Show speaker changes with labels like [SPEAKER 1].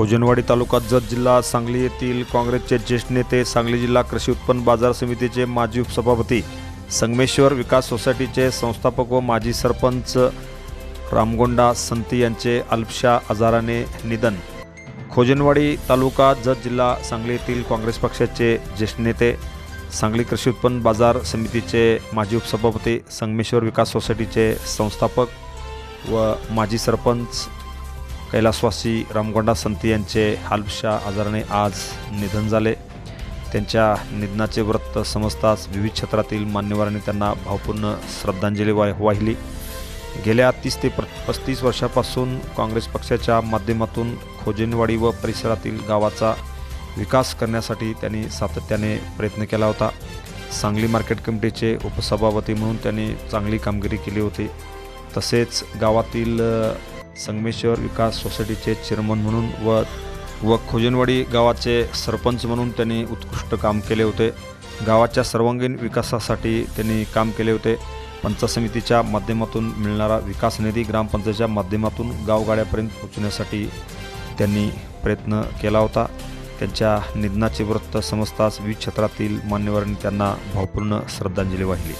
[SPEAKER 1] खोजनवाडी तालुका जत जिल्हा सांगली येथील काँग्रेसचे ज्येष्ठ नेते सांगली जिल्हा कृषी उत्पन्न बाजार समितीचे माजी उपसभापती संगमेश्वर विकास सोसायटीचे संस्थापक व माजी सरपंच रामगोंडा संती यांचे अल्पशा आजाराने निधन. खोजनवाडी तालुका जत जिल्हा सांगली येथील काँग्रेस पक्षाचे ज्येष्ठ नेते सांगली कृषी उत्पन्न बाजार समितीचे माजी उपसभापती संगमेश्वर विकास सोसायटीचे संस्थापक व माजी सरपंच कैलासवासी रामगोंडा संत यांचे अल्पशा आजाराने आज निधन झाले. त्यांच्या निधनाचे व्रत समजताच विविध क्षेत्रातील मान्यवरांनी त्यांना भावपूर्ण श्रद्धांजली वा वाहिली. गेल्या तीस ते प पस्तीस वर्षापासून काँग्रेस पक्षाच्या माध्यमातून खोजेनवाडी व परिसरातील गावाचा विकास करण्यासाठी त्यांनी सातत्याने प्रयत्न केला होता. सांगली मार्केट कमिटीचे उपसभापती म्हणून त्यांनी चांगली कामगिरी केली होती. तसेच गावातील संगमेश्वर विकास सोसायटीचे चेअरमन म्हणून व व खोजनवाडी गावाचे सरपंच म्हणून त्यांनी उत्कृष्ट काम केले होते. गावाच्या सर्वांगीण विकासासाठी त्यांनी काम केले होते. पंचायत समितीच्या माध्यमातून मिळणारा विकास निधी ग्रामपंचायतच्या माध्यमातून गावगाड्यापर्यंत पोहोचण्यासाठी त्यांनी प्रयत्न केला होता. त्यांच्या निधनाचे वृत्त समजताच विविध क्षेत्रातील मान्यवरांनी त्यांना भावपूर्ण श्रद्धांजली वाहिली.